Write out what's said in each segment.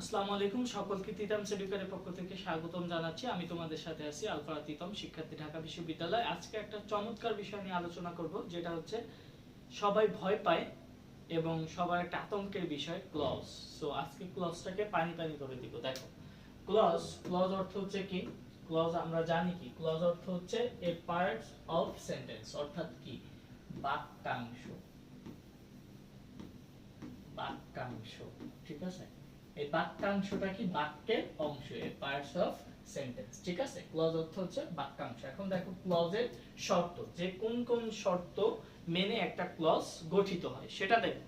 আসসালামু আলাইকুম, সকলকে তিতাম সেডিকারের পক্ষ থেকে স্বাগতম জানাচ্ছি। আমি তোমাদের সাথে আছি আলফা তিতম, শিক্ষার্থী ঢাকা বিশ্ববিদ্যালয়। আজকে একটা চমৎকার বিষয় নিয়ে আলোচনা করব, যেটা হচ্ছে সবাই ভয় পায় এবং সবার একটা আতঙ্কের বিষয় ক্লজ সো আজকে ক্লজটাকে পানি পানি করে দিব, দেখো। ক্লজ ক্লজ অর্থ হচ্ছে কি? ক্লজ আমরা জানি কি? ক্লজ অর্থ হচ্ছে এ পার্ট অফ সেন্টেন্স অর্থাৎ কি? বাক্যাংশ। বাক্যাংশ, ঠিক আছে? এই বাক্যাংশটা কি বাক্যের অংশ? এ পার্টস অফ সেন্টেন্স ঠিক আছে? ক্লজ অর্থ হচ্ছে বাক্যাংশ। এখন দেখো ক্লজের শর্ত, যে কোন কোন শর্ত মেনে একটা ক্লজ গঠিত হয়, সেটা দেখো।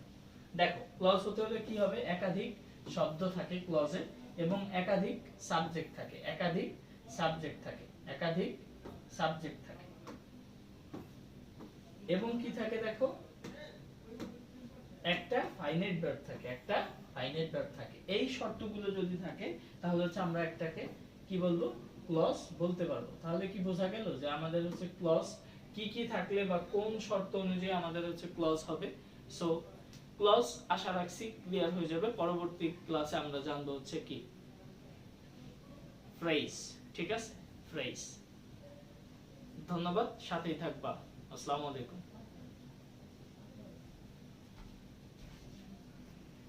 দেখো ক্লজ হতে হলে কি হবে? একাধিক শব্দ থাকে ক্লজে এবং একাধিক সাবজেক্ট থাকে। একাধিক সাবজেক্ট থাকে। একাধিক সাবজেক্ট থাকে। এবং কি থাকে দেখো? একটা ফাইনাইট ভার্ব থাকে, একটা ফাইনাইট ভার্ব থাকে। এই শর্তগুলো যদি থাকে, তাহলে হচ্ছে আমরা একটাকে কি বলব? ক্লজ বলতে পারব। তাহলে কি বোঝা গেল যে আমাদের হচ্ছে ক্লজ কি কি থাকলে বা কোন শর্ত অনুযায়ী আমাদের হচ্ছে ক্লজ হবে? সো ক্লজ আশা রাখছি ক্লিয়ার হয়ে যাবে। পরবর্তী ক্লাসে আমরা জানব হচ্ছে কি? ফ্রেজ ঠিক আছে? ফ্রেজ ধন্যবাদ, সাথেই থাকবা। আসসালামু আলাইকুম।